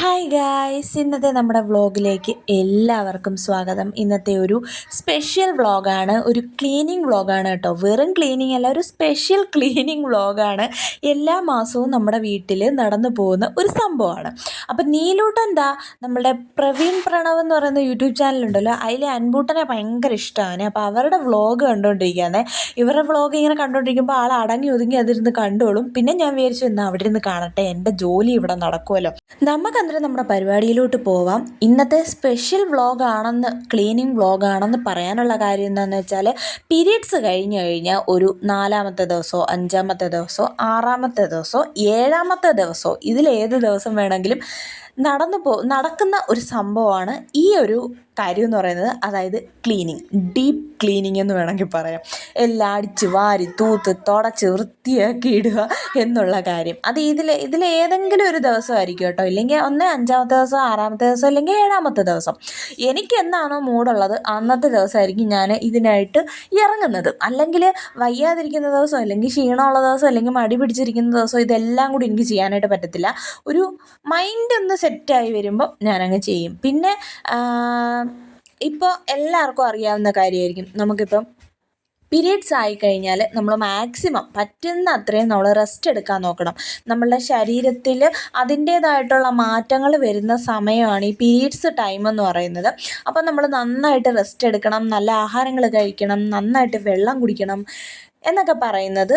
Hi guys ഇന്നത്തെ നമ്മുടെ വ്ളോഗിലേക്ക് എല്ലാവർക്കും സ്വാഗതം. ഇന്നത്തെ ഒരു സ്പെഷ്യൽ വ്ളോഗാണ് ഒരു ക്ലീനിങ് വ്ളോഗാണ് കേട്ടോ. വെറും ക്ലീനിങ് അല്ല ഒരു സ്പെഷ്യൽ ക്ലീനിങ് വ്ളോഗാണ് എല്ലാ മാസവും നമ്മുടെ വീട്ടിൽ നടന്നു പോകുന്ന ഒരു സംഭവമാണ്. അപ്പം നീലൂട്ടൻ എന്താ നമ്മുടെ പ്രവീൺ പ്രണവ് എന്ന് പറയുന്ന യൂട്യൂബ് ചാനലുണ്ടല്ലോ അതിലെ അൻപൂട്ടനെ ഭയങ്കര ഇഷ്ടമാണ് അപ്പോൾ അവരുടെ വ്ളോഗ് കണ്ടുകൊണ്ടിരിക്കുകയാണ് ഇവരുടെ വ്ളോഗ് ഇങ്ങനെ കണ്ടുകൊണ്ടിരിക്കുമ്പോൾ ആൾ അടങ്ങി ഒതുങ്ങി അതിരുന്ന് കണ്ടോളും. പിന്നെ ഞാൻ വിചാരിച്ചു എന്നാൽ അവിടെ ഇരുന്ന് കാണട്ടെ. എന്റെ ജോലി ഇവിടെ നടക്കുമല്ലോ നമുക്ക് അന്നേരം നമ്മുടെ പരിപാടിയിലോട്ട് പോവാം. ഇന്നത്തെ സ്പെഷ്യൽ വ്ളോഗ് ആണെന്ന് ക്ലീനിങ് വ്ളോഗ് ആണെന്ന് പറയാനുള്ള കാര്യം എന്താണെന്ന് വെച്ചാൽ പീരീഡ്സ് കഴിഞ്ഞ് കഴിഞ്ഞാൽ ഒരു നാലാമത്തെ ദിവസമോ അഞ്ചാമത്തെ ദിവസമോ ആറാമത്തെ ദിവസമോ ഏഴാമത്തെ ദിവസമോ ഇതിലേത് ദിവസം വേണമെങ്കിലും നടന്നു പോ നടക്കുന്ന ഒരു സംഭവമാണ് ഈ ഒരു കാര്യം എന്ന് പറയുന്നത്. അതായത് ക്ലീനിങ് ഡീപ്പ് ക്ലീനിങ് എന്ന് വേണമെങ്കിൽ പറയാം. എല്ലാം അടിച്ച് വാരി തൂത്ത് തുടച്ച് വൃത്തിയാക്കി ഇടുക എന്നുള്ള കാര്യം. അത് ഇതിൽ ഇതിൽ ഏതെങ്കിലും ഒരു ദിവസമായിരിക്കും കേട്ടോ. ഇല്ലെങ്കിൽ ഒന്ന് അഞ്ചാമത്തെ ദിവസം ആറാമത്തെ ദിവസം അല്ലെങ്കിൽ ഏഴാമത്തെ ദിവസം. എനിക്ക് എന്നാണോ മൂടുള്ളത് അന്നത്തെ ദിവസമായിരിക്കും ഞാൻ ഇതിനായിട്ട് ഇറങ്ങുന്നത്. അല്ലെങ്കിൽ വയ്യാതിരിക്കുന്ന ദിവസം അല്ലെങ്കിൽ ക്ഷീണമുള്ള ദിവസം അല്ലെങ്കിൽ മടി പിടിച്ചിരിക്കുന്ന ദിവസം ഇതെല്ലാം കൂടി എനിക്ക് ചെയ്യാനായിട്ട് പറ്റത്തില്ല. ഒരു മൈൻഡ് ഒന്ന് സെറ്റായി വരുമ്പോൾ ഞാനങ്ങ് ചെയ്യും. പിന്നെ ഇപ്പോൾ എല്ലാവർക്കും അറിയാവുന്ന കാര്യമായിരിക്കും. നമുക്കിപ്പം പീരീഡ്സ് ആയിക്കഴിഞ്ഞാൽ നമ്മൾ മാക്സിമം പറ്റുന്ന അത്രയും നമ്മൾ റെസ്റ്റ് എടുക്കാൻ നോക്കണം. നമ്മളുടെ ശരീരത്തിൽ അതിന്റേതായിട്ടുള്ള മാറ്റങ്ങൾ വരുന്ന സമയമാണ് ഈ പീരീഡ്സ് ടൈം എന്ന് പറയുന്നത്. അപ്പോൾ നമ്മൾ നന്നായിട്ട് റെസ്റ്റ് എടുക്കണം നല്ല ആഹാരങ്ങൾ കഴിക്കണം നന്നായിട്ട് വെള്ളം കുടിക്കണം എന്നൊക്കെ പറയുന്നത്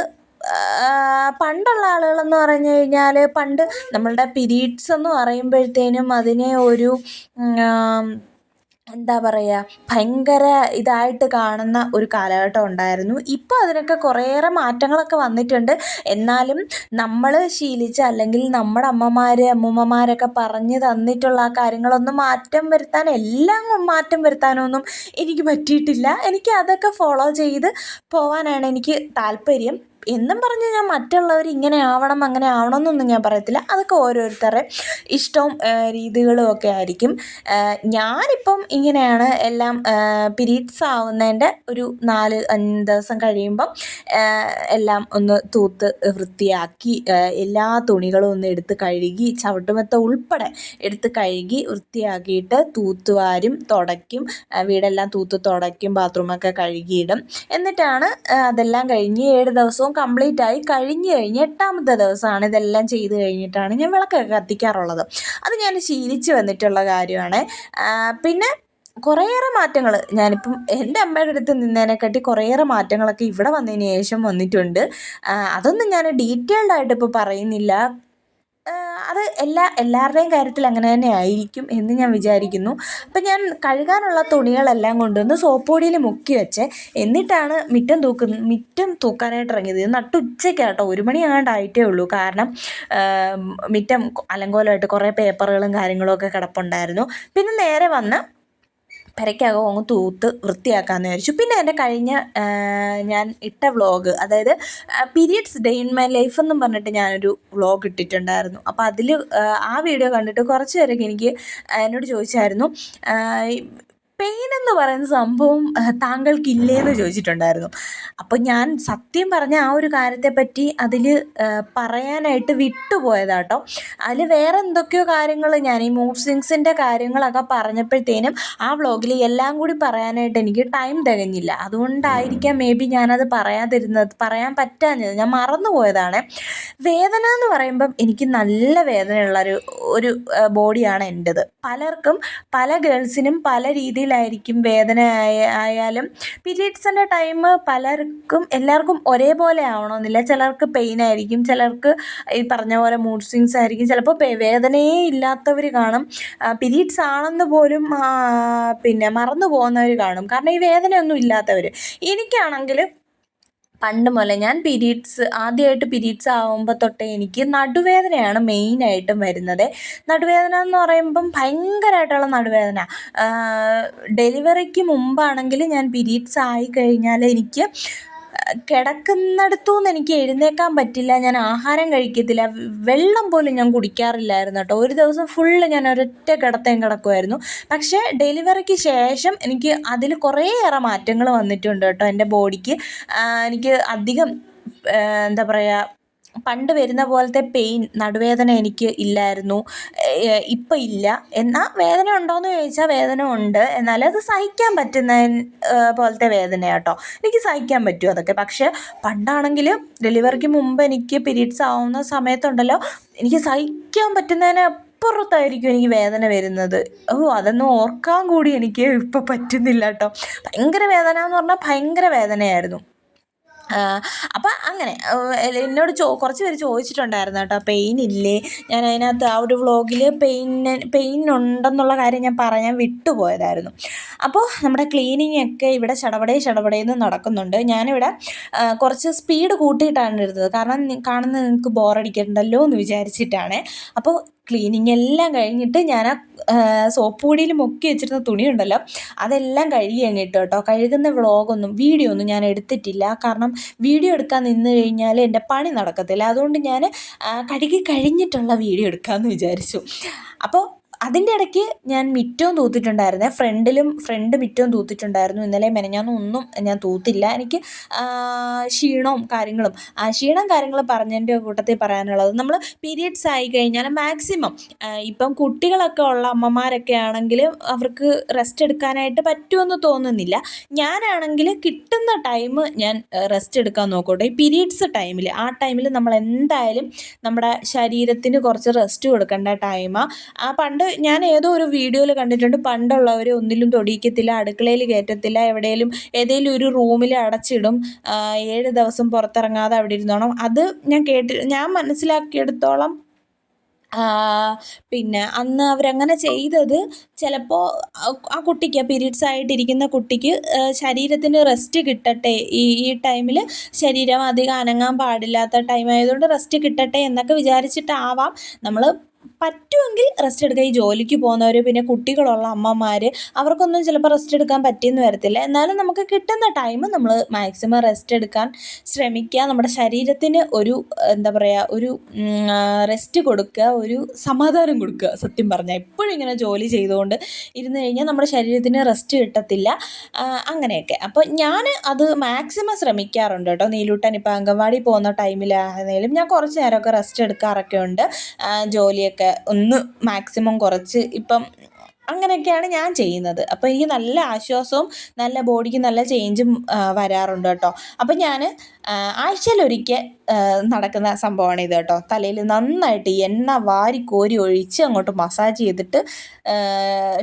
പണ്ടുള്ള ആളുകളെന്ന് പറഞ്ഞു കഴിഞ്ഞാൽ പണ്ട് നമ്മളുടെ പീരീഡ്സ് എന്ന് പറയുമ്പോഴത്തേനും അതിനെ ഒരു എന്താ പറയുക ഭയങ്കര ഇതായിട്ട് കാണുന്ന ഒരു കാലഘട്ടം ഉണ്ടായിരുന്നു. ഇപ്പോൾ അതിനൊക്കെ കുറേയേറെ മാറ്റങ്ങളൊക്കെ വന്നിട്ടുണ്ട്. എന്നാലും നമ്മൾ ശീലിച്ച അല്ലെങ്കിൽ നമ്മുടെ അമ്മമാർ അമ്മൂമ്മമാരൊക്കെ പറഞ്ഞു തന്നിട്ടുള്ള ആ കാര്യങ്ങളൊന്നും മാറ്റം വരുത്താൻ എല്ലാം മാറ്റം വരുത്താനൊന്നും എനിക്ക് പറ്റിയിട്ടില്ല. എനിക്ക് അതൊക്കെ ഫോളോ ചെയ്ത് പോവാനാണ് എനിക്ക് താല്പര്യം. എന്നും പറഞ്ഞ് ഞാൻ മറ്റുള്ളവർ ഇങ്ങനെ ആവണം അങ്ങനെ ആവണം എന്നൊന്നും ഞാൻ പറയത്തില്ല. അതൊക്കെ ഓരോരുത്തരുടെ ഇഷ്ടവും രീതികളും ഒക്കെ ആയിരിക്കും. ഞാനിപ്പം ഇങ്ങനെയാണ് എല്ലാം പിരീഡ്സ് ആവുന്നതിന്റെ ഒരു നാല് അഞ്ച് ദിവസം കഴിയുമ്പം എല്ലാം ഒന്ന് തൂത്ത് വൃത്തിയാക്കി എല്ലാ തുണികളും ഒന്ന് എടുത്ത് കഴുകി ചവിട്ടുമെത്ത ഉൾപ്പെടെ എടുത്ത് കഴുകി വൃത്തിയാക്കിയിട്ട് തൂത്തുവാരും തുടയ്ക്കും വീടെല്ലാം തൂത്ത് തുടയ്ക്കും ബാത്റൂമൊക്കെ കഴുകിയിടും. എന്നിട്ടാണ് അതെല്ലാം കഴിഞ്ഞ് ഏഴ് ദിവസവും കംപ്ലീറ്റ് ആയി കഴിഞ്ഞ് കഴിഞ്ഞ് എട്ടാമത്തെ ദിവസമാണ് ഇതെല്ലാം ചെയ്ത് കഴിഞ്ഞിട്ടാണ് ഞാൻ വിളക്കൊക്കെ കത്തിക്കാറുള്ളത്. അത് ഞാൻ ശീലിച്ച് വന്നിട്ടുള്ള കാര്യമാണ്. പിന്നെ കുറേയേറെ മാറ്റങ്ങൾ ഞാനിപ്പം എന്റെ അമ്മയുടെ അടുത്ത് നിന്നതിനെക്കാട്ടി കുറേയേറെ മാറ്റങ്ങളൊക്കെ ഇവിടെ വന്നതിന് ശേഷം വന്നിട്ടുണ്ട്. അതൊന്നും ഞാൻ ഡീറ്റെയിൽഡ് ആയിട്ട് ഇപ്പോൾ പറയുന്നില്ല. അത് എല്ലാ എല്ലാവരുടെയും കാര്യത്തിൽ അങ്ങനെ തന്നെ ആയിരിക്കും എന്ന് ഞാൻ വിചാരിക്കുന്നു. അപ്പം ഞാൻ കഴുകാനുള്ള തുണികളെല്ലാം കൊണ്ടുവന്ന് സോപ്പ് പൊടിയിൽ മുക്കി വെച്ച്. എന്നിട്ടാണ് മിറ്റം തൂക്ക മിറ്റം തൂക്കാനായിട്ട് ഇറങ്ങിയത്. നട്ടുച്ചയ്ക്കാട്ടോ ഒരു മണി ആയിട്ടേ ഉള്ളൂ. കാരണം മിറ്റം അലങ്കോലമായിട്ട് കുറേ പേപ്പറുകളും കാര്യങ്ങളും ഒക്കെ കിടപ്പുണ്ടായിരുന്നു. പിന്നെ നേരെ വന്ന് പെരയ്ക്കകം അങ്ങ് തൂത്ത് വൃത്തിയാക്കാമെന്ന് വിചാരിച്ചു. പിന്നെ എന്റെ കഴിഞ്ഞ ഞാൻ ഇട്ട വ്ളോഗ് അതായത് periods day in my life എന്നും പറഞ്ഞിട്ട് ഞാനൊരു വ്ളോഗ് ഇട്ടിട്ടുണ്ടായിരുന്നു. അപ്പോൾ അതിൽ ആ വീഡിയോ കണ്ടിട്ട് കുറച്ച് പേരൊക്കെ എനിക്ക് എന്നോട് ചോദിച്ചായിരുന്നു പെയിൻ എന്ന് പറയുന്ന സംഭവം താങ്കൾക്കില്ലേ എന്ന് ചോദിച്ചിട്ടുണ്ടായിരുന്നു. അപ്പോൾ ഞാൻ സത്യം പറഞ്ഞ ആ ഒരു കാര്യത്തെപ്പറ്റി അതിൽ പറയാനായിട്ട് വിട്ടുപോയതാട്ടോ. അതിൽ വേറെ എന്തൊക്കെയോ കാര്യങ്ങൾ ഞാൻ ഈ മൂഡ് സ്വിങ്സിന്റെ കാര്യങ്ങളൊക്കെ പറഞ്ഞപ്പോഴത്തേനും ആ വ്ളോഗിൽ എല്ലാം കൂടി പറയാനായിട്ട് എനിക്ക് ടൈം തികഞ്ഞില്ല. അതുകൊണ്ടായിരിക്കാം മേ ബി ഞാനത് പറയാതിരുന്നത് പറയാൻ പറ്റാഞ്ഞത്. ഞാൻ മറന്നുപോയതാണ്. വേദന എന്ന് പറയുമ്പം എനിക്ക് നല്ല വേദനയുള്ളൊരു ഒരു ബോഡിയാണ് എന്റെത് പലർക്കും പല ഗേൾസിനും പല രീതിയിൽ രീതിയിലായിരിക്കും വേദന ആയാലും പീരീഡ്സിന്റെ ടൈം പലർക്കും എല്ലാവർക്കും ഒരേപോലെ ആവണമെന്നില്ല. ചിലർക്ക് പെയിൻ ആയിരിക്കും ചിലർക്ക് ഈ പറഞ്ഞ പോലെ മൂഡ് സ്വിങ്സ് ആയിരിക്കും. ചിലപ്പോൾ വേദനയേ ഇല്ലാത്തവർ കാണും. പീരീഡ്സ് ആണെന്ന് പോലും പിന്നെ മറന്നു പോകുന്നവർ കാണും. കാരണം ഈ വേദനയൊന്നും ഇല്ലാത്തവർ എനിക്കാണെങ്കിൽ പണ്ട് മുതലേ ഞാൻ പീരീഡ്സ് ആദ്യമായിട്ട് പീരീഡ്സ് ആകുമ്പോൾ തൊട്ടേ എനിക്ക് നടുവേദനയാണ് മെയിനായിട്ടും വരുന്നത്. നടുവേദന എന്ന് പറയുമ്പം ഭയങ്കരമായിട്ടുള്ള നടുവേദന. ഡെലിവറിക്ക് മുമ്പാണെങ്കിൽ ഞാൻ പീരീഡ്സ് ആയി കഴിഞ്ഞാൽ എനിക്ക് കിടക്കുന്നിടത്തു നിന്ന് എനിക്ക് എഴുന്നേക്കാൻ പറ്റില്ല ഞാൻ ആഹാരം കഴിക്കത്തില്ല വെള്ളം പോലും ഞാൻ കുടിക്കാറില്ലായിരുന്നു കേട്ടോ. ഒരു ദിവസം ഫുള്ള് ഞാൻ ഒരൊറ്റ കിടത്തേം കിടക്കുമായിരുന്നു പക്ഷേ ഡെലിവറിക്ക് ശേഷം എനിക്ക് അതിൽ കുറേയേറെ മാറ്റങ്ങൾ വന്നിട്ടുണ്ട് കേട്ടോ എന്റെ ബോഡിക്ക് എനിക്ക് അധികം എന്താ പറയുക പണ്ട് വരുന്ന പോലത്തെ പെയിൻ നടുവേദന എനിക്ക് ഇല്ലായിരുന്നു. ഇപ്പം ഇല്ല. എന്നാൽ വേദന ഉണ്ടോയെന്ന് ചോദിച്ചാൽ വേദന ഉണ്ട്. എന്നാൽ അത് സഹിക്കാൻ പറ്റുന്ന പോലത്തെ വേദനയാട്ടോ കേട്ടോ എനിക്ക് സഹിക്കാൻ പറ്റും അതൊക്കെ. പക്ഷേ പണ്ടാണെങ്കിൽ ഡെലിവറിക്ക് മുമ്പ് എനിക്ക് പീരീഡ്സ് ആവുന്ന സമയത്തുണ്ടല്ലോ എനിക്ക് സഹിക്കാൻ പറ്റുന്നതിന് അപ്പുറത്തായിരിക്കും എനിക്ക് വേദന വരുന്നത്. ഓ അതൊന്നും ഓർക്കാൻ കൂടി എനിക്ക് ഇപ്പം പറ്റുന്നില്ല കേട്ടോ ഭയങ്കര വേദന എന്ന് പറഞ്ഞാൽ ഭയങ്കര വേദനയായിരുന്നു. അപ്പം അങ്ങനെ എന്നോട് ചോ കുറച്ച് പേര് ചോദിച്ചിട്ടുണ്ടായിരുന്നു കേട്ടോ പെയിൻ ഇല്ലേ? ഞാൻ അതിനകത്ത് ആ ഒരു വ്ളോഗിൽ പെയിന് പെയിൻ ഉണ്ടെന്നുള്ള കാര്യം ഞാൻ പറയാൻ വിട്ടുപോയതായിരുന്നു. അപ്പോൾ നമ്മുടെ ക്ലീനിങ് ഒക്കെ ഇവിടെ ചടപടേ ചടപടേന്ന് നടക്കുന്നുണ്ട്. ഞാനിവിടെ കുറച്ച് സ്പീഡ് കൂട്ടിയിട്ടാണ് ഇരുന്നത്. കാരണം കാണുന്ന നിങ്ങൾക്ക് ബോറടിക്കണ്ടല്ലോ എന്ന് വിചാരിച്ചിട്ടാണ്. അപ്പോൾ ക്ലീനിങ് എല്ലാം കഴിഞ്ഞിട്ട് ഞാൻ ആ സോപ്പ് പൊടിയിൽ മുക്കി വെച്ചിരുന്ന തുണിയുണ്ടല്ലോ അതെല്ലാം കഴുകി കഴിഞ്ഞിട്ട് കേട്ടോ. കഴുകുന്ന വ്ളോഗൊന്നും വീഡിയോ ഒന്നും ഞാൻ എടുത്തിട്ടില്ല. കാരണം വീഡിയോ എടുക്കാൻ നിന്ന് കഴിഞ്ഞാൽ എന്റെ പണി നടക്കത്തില്ല. അതുകൊണ്ട് ഞാൻ കഴുകി കഴിഞ്ഞിട്ടുള്ള വീഡിയോ എടുക്കാമെന്ന് വിചാരിച്ചു. അപ്പോൾ അതിന്റെ ഇടയ്ക്ക് ഞാൻ മിറ്റവും തൂത്തിട്ടുണ്ടായിരുന്നേ. ഫ്രണ്ടിലും ഫ്രണ്ട് മിറ്റവും തൂത്തിട്ടുണ്ടായിരുന്നു. ഇന്നലെ മെനഞ്ഞാന്നും ഞാൻ തൂത്തില്ല. എനിക്ക് ക്ഷീണവും കാര്യങ്ങളും ക്ഷീണം കാര്യങ്ങൾ പറഞ്ഞതിന്റെ കൂട്ടത്തിൽ പറയാനുള്ളത് നമ്മൾ പീരിയഡ്സ് ആയി കഴിഞ്ഞാൽ മാക്സിമം ഇപ്പം കുട്ടികളൊക്കെ ഉള്ള അമ്മമാരൊക്കെ ആണെങ്കിൽ അവർക്ക് റെസ്റ്റ് എടുക്കാനായിട്ട് പറ്റുമെന്ന് തോന്നുന്നില്ല. ഞാനാണെങ്കിൽ കിട്ടുന്ന ടൈം ഞാൻ റെസ്റ്റ് എടുക്കാൻ നോക്കട്ടെ. ഈ പീരിയഡ്സ് ടൈമിൽ ആ ടൈമിൽ നമ്മൾ എന്തായാലും നമ്മുടെ ശരീരത്തിന് കുറച്ച് റെസ്റ്റ് കൊടുക്കേണ്ട ടൈമാണ് ആ പണ്ട് ഞാൻ ഏതോ ഒരു വീഡിയോയിൽ കണ്ടിട്ടുണ്ട്. പണ്ടുള്ളവർ ഒന്നിലും തൊടിയിക്കത്തില്ല അടുക്കളയിൽ കയറ്റത്തില്ല എവിടെയെങ്കിലും ഏതെങ്കിലും ഒരു റൂമിൽ അടച്ചിടും ഏഴ് ദിവസം പുറത്തിറങ്ങാതെ അവിടെ ഇരുന്നോണം. അത് ഞാൻ കേട്ടി ഞാൻ മനസ്സിലാക്കിയെടുത്തോളം പിന്നെ അന്ന് അവരങ്ങനെ ചെയ്തത് ചിലപ്പോൾ ആ കുട്ടിക്ക് പീരീഡ്സ് ആയിട്ടിരിക്കുന്ന കുട്ടിക്ക് ശരീരത്തിന് റെസ്റ്റ് കിട്ടട്ടെ. ഈ ഈ ടൈമിൽ ശരീരം അധികം അനങ്ങാൻ പാടില്ലാത്ത ടൈം ആയതുകൊണ്ട് റെസ്റ്റ് കിട്ടട്ടെ എന്നൊക്കെ വിചാരിച്ചിട്ടാവാം നമ്മൾ പറ്റുമെങ്കിൽ റെസ്റ്റ് എടുക്കുക. ഈ ജോലിക്ക് പോകുന്നവർ പിന്നെ കുട്ടികളുള്ള അമ്മമാർ അവർക്കൊന്നും ചിലപ്പോൾ റെസ്റ്റ് എടുക്കാൻ പറ്റിയെന്ന് വരത്തില്ല. എന്നാലും നമുക്ക് കിട്ടുന്ന ടൈം നമ്മൾ മാക്സിമം റെസ്റ്റ് എടുക്കാൻ ശ്രമിക്കുക. നമ്മുടെ ശരീരത്തിന് ഒരു എന്താ പറയുക ഒരു റെസ്റ്റ് കൊടുക്കുക. ഒരു സമാധാനം കൊടുക്കുക. സത്യം പറഞ്ഞാൽ എപ്പോഴും ഇങ്ങനെ ജോലി ചെയ്തുകൊണ്ട് ഇരുന്ന് കഴിഞ്ഞാൽ നമ്മുടെ ശരീരത്തിന് റെസ്റ്റ് കിട്ടത്തില്ല. അങ്ങനെയൊക്കെ. അപ്പോൾ ഞാൻ അത് മാക്സിമം ശ്രമിക്കാറുണ്ട് കേട്ടോ. നീലൂട്ടൻ ഇപ്പോൾ അംഗൻവാടി പോകുന്ന ടൈമിലാണെങ്കിലും ഞാൻ കുറച്ച് നേരമൊക്കെ റെസ്റ്റ് എടുക്കാറൊക്കെ ഉണ്ട്. ജോലിയൊക്കെ ഒന്ന് മാക്സിമം കുറച്ച് ഇപ്പം അങ്ങനെയൊക്കെയാണ് ഞാൻ ചെയ്യുന്നത്. അപ്പോൾ എനിക്ക് നല്ല ആശ്വാസവും നല്ല ബോഡിക്ക് നല്ല ചേഞ്ചും വരാറുണ്ട് കേട്ടോ. അപ്പം ഞാൻ ആഴ്ചയിലൊരിക്കൽ നടക്കുന്ന സംഭവമാണ് ഇത് കേട്ടോ. തലയിൽ നന്നായിട്ട് എണ്ണ വാരി കോരി ഒഴിച്ച് അങ്ങോട്ട് മസാജ് ചെയ്തിട്ട്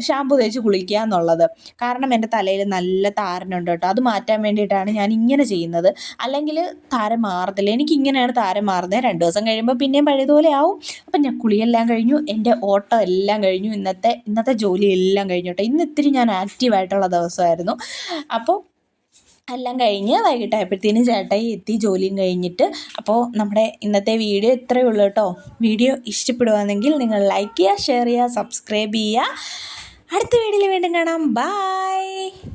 ഷാമ്പു തേച്ച് കുളിക്കുക എന്നുള്ളത്. കാരണം എന്റെ തലയിൽ നല്ല താരനുണ്ട് കേട്ടോ. അത് മാറ്റാൻ വേണ്ടിയിട്ടാണ് ഞാൻ ഇങ്ങനെ ചെയ്യുന്നത്. അല്ലെങ്കിൽ താരം മാറത്തില്ല. എനിക്ക് ഇങ്ങനെയാണ് താരം മാറുന്നത്. രണ്ട് ദിവസം കഴിയുമ്പോൾ പിന്നെയും പഴയതുപോലെ ആവും. അപ്പം ഞാൻ കുളിയെല്ലാം കഴിഞ്ഞു. എന്റെ ഓട്ടം എല്ലാം കഴിഞ്ഞു. ഇന്നത്തെ ഇന്നത്തെ ജോലിയെല്ലാം കഴിഞ്ഞോട്ടെ ഇന്ന് ഇത്തിരി ഞാൻ ആക്റ്റീവായിട്ടുള്ള ദിവസമായിരുന്നു. അപ്പോൾ എല്ലാം കഴിഞ്ഞ് വൈകിട്ടായപ്പോഴത്തേനും ചേട്ടായി എത്തി ജോലിയും കഴിഞ്ഞിട്ട്. അപ്പോൾ നമ്മുടെ ഇന്നത്തെ വീഡിയോ ഇത്രയേ ഉള്ളൂ കേട്ടോ. വീഡിയോ ഇഷ്ടപ്പെടുകയാണെങ്കിൽ നിങ്ങൾ ലൈക്ക് ചെയ്യുക ഷെയർ ചെയ്യുക സബ്സ്ക്രൈബ് ചെയ്യുക. അടുത്ത വീഡിയോയിൽ വീണ്ടും കാണാം. ബായ്